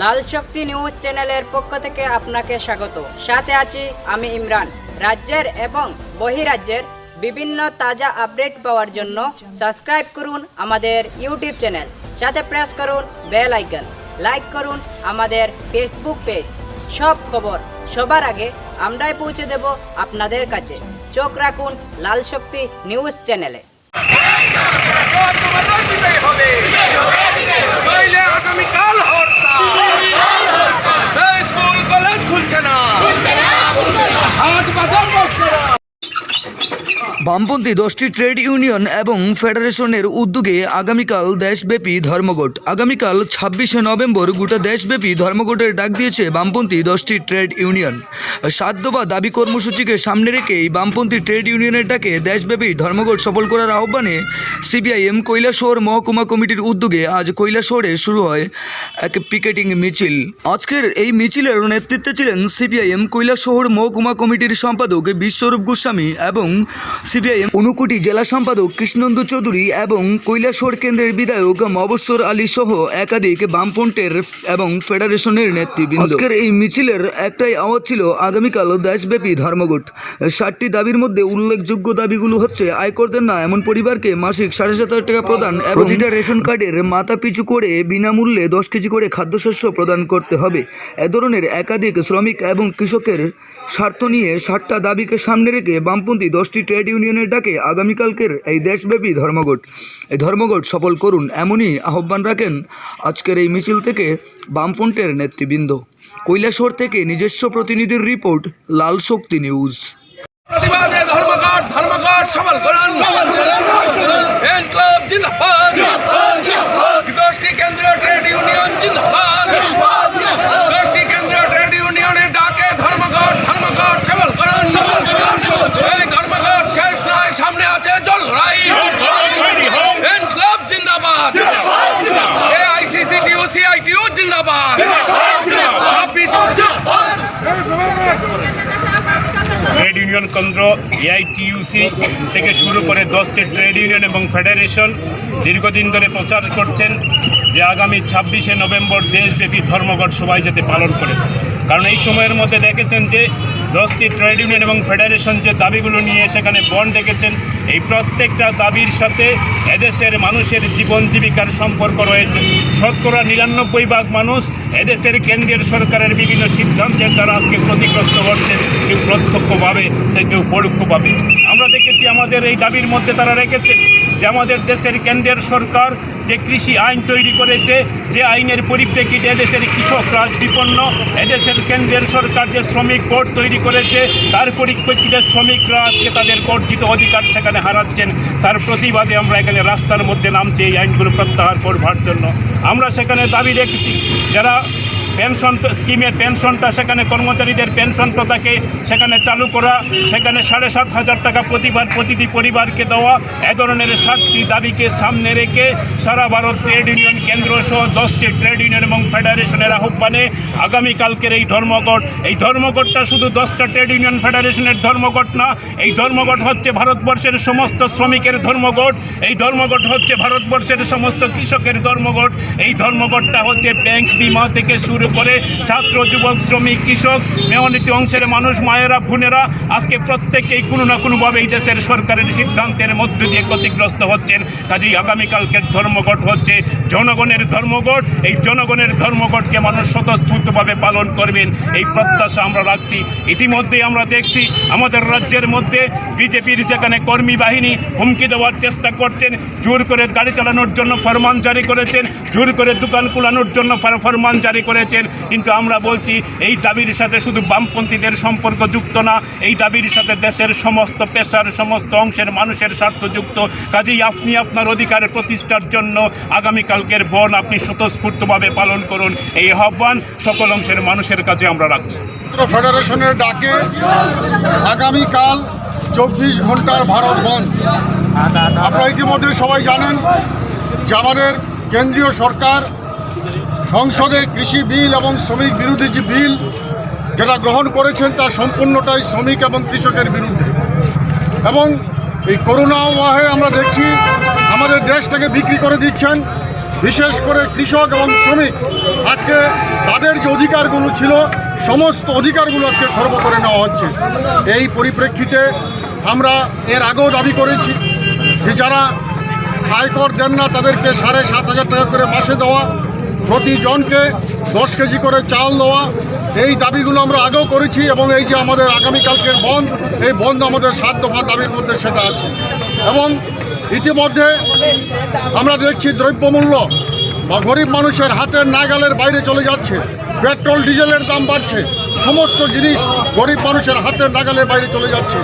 লাল Shakti news চ্যানেলের পক্ষ থেকে আপনাকে স্বাগত। সাথে আছি আমি ইমরান। রাজ্যের এবং বহিরাজ্যের বিভিন্ন তাজা আপডেট পাওয়ার জন্য সাবস্ক্রাইব করুন আমাদের ইউটিউব চ্যানেল। সাথে প্রেস করুন বেল আইকন। লাইক করুন আমাদের ফেসবুক পেজ। সব খবর সবার আগে আমরাই পৌঁছে দেব আপনাদের কাছে। চোখ রাখুন লাল শক্তি নিউজ চ্যানেলে তোমার দিতেই হবে নইলে আগামীকাল হরতাল এই স্কুল কলেজ খুলছে না হাট বাজার বসছে না বামপন্থী দশটি ট্রেড ইউনিয়ন এবং ফেডারেশনের উদ্যোগে আগামীকাল দেশব্যাপী ধর্মঘট। আগামীকাল ছাব্বিশে নভেম্বর গোটা দেশব্যাপী ধর্মঘটের ডাক দিয়েছে বামপন্থী দশটি ট্রেড ইউনিয়ন। সাধ্য বা দাবি কর্মসূচিকে সামনে রেখেই বামপন্থী ট্রেড ইউনিয়নের ডাকে দেশব্যাপী ধর্মঘট সফল করার আহ্বানে সিবিআইএম কৈলাসহর মহকুমা কমিটির উদ্যোগে আজ কৈলাসহরে শুরু হয় এক পিকেটিং মিছিল। আজকের এই মিছিলের নেতৃত্বে ছিলেন সিপিআইএম কৈলাসহর মহকুমা কমিটির সম্পাদক বিশ্বরূপ গোস্বামী এবং সিপিআইএম অনুকুটি জেলা সম্পাদক কৃষ্ণন্দু চৌধুরী এবং কৈলাসহর কেন্দ্রের বিধায়ক মবস্বর আলী সহ একাধিক বামফ্রন্টের এবং ফেডারেশনের নেতৃবৃন্দ। আজকের এই মিছিলের একটাই আওয়াজ ছিল আগামীকাল দেশব্যাপী ধর্মঘট। ষাটটি দাবির মধ্যে উল্লেখযোগ্য দাবিগুলো হচ্ছে আয়কর দেন না এমন পরিবারকে মাসিক সাড়ে সাত হাজার টাকা প্রদান প্রতিটা রেশন কার্ডের মাথা পিছু করে বিনামূল্যে দশ কেজি করে খাদ্যশস্য প্রদান করতে হবে। এ ধরনের একাধিক শ্রমিক এবং কৃষকের স্বার্থ নিয়ে ষাটটা দাবিকে সামনে রেখে বামপন্থী দশটি ট্রেড ইউনিয়নের ডাকে আগামীকালকের এই দেশব্যাপী ধর্মঘট। এই ধর্মঘট সফল করুন এমনই আহ্বান রাখেন আজকের এই মিছিল থেকে বামফ্রন্টের নেতৃবৃন্দ। কৈলাসহর থেকে নিজস্ব প্রতিনিধির রিপোর্ট, লাল শক্তি নিউজ প্রতিবাদে ধর্মঘট ধর্মঘট সফল করুন ফ্যান ক্লাব জিন্দাবাদ দশটি কেন্দ্রীয় ট্রেড ইউনিয়ন জিন্দাবাদ দশটি কেন্দ্রীয় ট্রেড ইউনিয়নের ডাকে ধর্মঘট ধর্মঘট সফল করুন এই ধর্মঘট শেষ নয় সামনে আছে জল লড়াই ফ্যান ক্লাব জিন্দাবাদ সিআইটিউ জিন্দাবাদ। ট্রেড ইউনিয়ন কেন্দ্র এআইটিইউসি থেকে শুরু করে দশটি ট্রেড ইউনিয়ন এবং ফেডারেশন দীর্ঘদিন ধরে প্রচার করছেন যে আগামী ছাব্বিশে নভেম্বর দেশব্যাপী ধর্মঘট সবাই যাতে পালন করে। কারণ এই সময়ের মধ্যে দেখেছেন যে দশটি ট্রেড ইউনিয়ন এবং ফেডারেশন যে দাবিগুলো নিয়ে সেখানে বন্ড ডেকেছেন, এই প্রত্যেকটা দাবির সাথে এদেশের মানুষের জীবন জীবিকার সম্পর্ক রয়েছে। শতকরা নিরানব্বই ভাগ মানুষ এদেশের কেন্দ্রীয় সরকারের বিভিন্ন সিদ্ধান্তের দ্বারা আজকে ক্ষতিগ্রস্ত হচ্ছেন কেউ প্রত্যক্ষভাবে, কেউ পরোক্ষভাবে। আমরা দেখেছি আমাদের এই দাবির মধ্যে তারা রেখেছেন যে আমাদের দেশের কেন্দ্রের সরকার যে কৃষি আইন তৈরি করেছে, যে আইনের পরিপ্রেক্ষিতে এদেশের কৃষকরা বিপন্ন, এদেশের কেন্দ্রের সরকার যে শ্রমিক কোড তৈরি করেছে, তার পরিপ্রেক্ষিতে শ্রমিকরা আজকে তাদের অর্জিত অধিকার সেখানে হারাচ্ছেন। তার প্রতিবাদে আমরা এখানে রাস্তার মধ্যে নামছি এই আইনগুলো প্রত্যাহার করবার জন্য। আমরা সেখানে দাবি রেখেছি, যারা পেনশন স্কিমের পেনশনটা সেখানে কর্মচারীদের পেনশন প্রথাকে সেখানে চালু করা, সেখানে সাড়ে সাত হাজার টাকা প্রতিবার প্রতিটি পরিবারকে দেওয়া, এ ধরনের সাতটি দাবিকে সামনে রেখে সারা ভারত ট্রেড ইউনিয়ন কেন্দ্র সহ দশটি ট্রেড ইউনিয়ন এবং ফেডারেশনের আহ্বানে আগামীকালকের এই ধর্মঘট, এই ধর্মঘটটা শুধু দশটা ট্রেড ইউনিয়ন ফেডারেশনের ধর্মঘট না, এই ধর্মঘট হচ্ছে ভারতবর্ষের সমস্ত শ্রমিকের ধর্মঘট, এই ধর্মঘট হচ্ছে ভারতবর্ষের সমস্ত কৃষকের ধর্মঘট, এই ধর্মঘটটা হচ্ছে ব্যাংক বিমা থেকে শুরু করে ছাত্র, যুবক, শ্রমিক, কৃষক মেয়নীতি অংশের মানুষ, মায়েরা, বোনেরা আজকে প্রত্যেকেই কোনো না কোনোভাবে এই দেশের সরকারের সিদ্ধান্তের মধ্য দিয়ে ক্ষতিগ্রস্ত হচ্ছেন। কাজেই আগামীকালকের ধর্মঘট হচ্ছে। জনগণের ধর্মঘট, এই জনগণের ধর্মঘটকে মানুষ স্বতঃস্ফূর্তভাবে পালন করবেন, এই প্রত্যাশা আমরা রাখছি। ইতিমধ্যেই আমরা দেখছি আমাদের রাজ্যের মধ্যে বিজেপির যেখানে কর্মী বাহিনী হুমকি দেওয়ার চেষ্টা করছেন, জোর করে গাড়ি চালানোর জন্য ফরমান জারি করেছেন, জোর করে দোকান খোলানোর জন্য ফর- ফরমান জারি করেছেন। কিন্তু আমরা বলছি, এই দাবির সাথে শুধু বামপন্থীদের সম্পর্ক যুক্ত না, এই দাবির সাথে দেশের সমস্ত পেশার সমস্ত অংশের মানুষের স্বার্থ যুক্ত। কাজেই আপনি আপনার অধিকারের প্রতিষ্ঠার জন্য আগামীকালকের বন আপনি স্বতঃস্ফূর্তভাবে পালন করুন। এই আহ্বান সকল অংশের মানুষের কাছে আমরা রাখছি। ফেডারেশনের ডাকে আগামীকাল চব্বিশ ঘণ্টার ভারত বন্ধ। আপনারা ইতিমধ্যে সবাই জানেন যে আমাদের কেন্দ্রীয় সরকার সংসদে কৃষি বিল এবং শ্রমিক বিরোধী যে বিল যেটা গ্রহণ করেছেন, তা সম্পূর্ণটাই শ্রমিক এবং কৃষকের বিরুদ্ধে। এবং এই করোনা ওয়াহে আমরা দেখছি, আমাদের দেশটাকে বিক্রি করে দিচ্ছেন। বিশেষ করে কৃষক এবং শ্রমিক। আজকে তাদের যে অধিকারগুলো ছিল, সমস্ত অধিকারগুলো আজকে খর্ব করে নেওয়া হচ্ছে। এই পরিপ্রেক্ষিতে আমরা এর আগেও দাবি করেছি যে যারা আয়কর দেন না, তাদেরকে সাড়ে সাত হাজার টাকা করে মাসে দেওয়া, প্রতিজনকে দশ কেজি করে চাল দেওয়া, এই দাবিগুলো আমরা আগেও করেছি এবং এই যে আমাদের আগামীকালকের বন্ধ এই বন্ধ আমাদের সাত দফা দাবির মধ্যে সেটা আছে। এবং ইতিমধ্যে আমরা দেখছি দ্রব্যমূল্য বা গরিব মানুষের হাতের নাগালের বাইরে চলে যাচ্ছে। পেট্রোল, ডিজেলের দাম বাড়ছে। সমস্ত জিনিস গরিব মানুষের হাতের নাগালের বাইরে চলে যাচ্ছে।